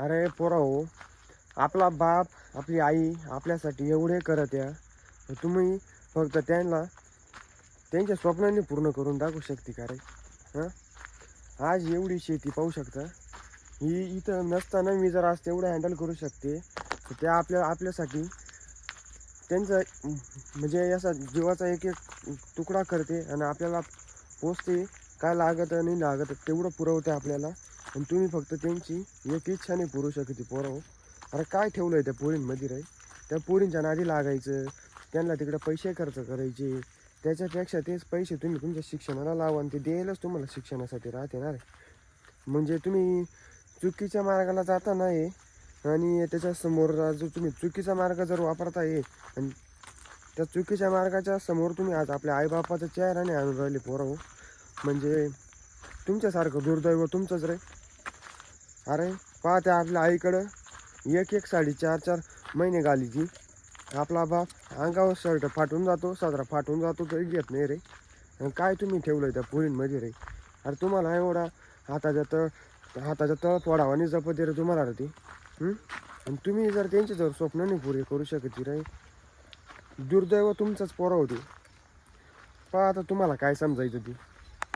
अरे पोरा हो आपला बाप आपली आई आपल्यासाठी एवढे करत या तर तुम्ही फक्त त्यांना त्यांच्या स्वप्नांनी पूर्ण करून दाखवू शकते का रे? हां? आज एवढी शेती पाहू शकता? ही इथं नसताना मी जर आज तेवढं हँडल करू शकते तर त्या आपल्या आपल्यासाठी त्यांचा म्हणजे याचा जीवाचा एक एक तुकडा करते आणि आपल्याला पोचते काय लागत नाही लागत तेवढं पुरवते आपल्याला. आणि तुम्ही फक्त त्यांची एक इच्छा नाही पुरू शकते पोरं. अरे काय ठेवलं आहे त्या पोरींमध्ये रे? त्या पोरींच्या नादी लागायचं त्यांना तिकडे पैसे खर्च करायचे. त्याच्यापेक्षा तेच पैसे तुम्ही तुमच्या शिक्षणाला लावा आणि ते द्यायलाच तुम्हाला शिक्षणासाठी राहते ना रे. म्हणजे तुम्ही चुकीच्या मार्गाला जाता नाही आणि त्याच्यासमोर जो तुम्ही चुकीचा मार्ग जर वापरता ये आणि त्या चुकीच्या मार्गाच्या समोर तुम्ही आज आपल्या आईबापाचा चेहराने आणून राहिले पोरं हो. म्हणजे तुमच्यासारखं दुर्दैव तुमचंच रे. अरे पाहते आपल्या आईकडं. एक एक साडी चार चार महिने घाली ती. आपला बाप अंगावर शर्ट फाटून जातो साजरा फाटून जातो तरी घेत नाही रे. आणि काय तुम्ही ठेवलं त्या पुरींमध्ये रे? अरे तुम्हाला एवढा हाताच्या तळ हाताच्या तळ फोडावानी जपते रे तुम्हाला रे ती. आणि तुम्ही जर त्यांची जर स्वप्न नाही पुरे करू शकत रे. दुर्दैव तुमचाच पोरं होती. पहा आता तुम्हाला काय समजायचं ती.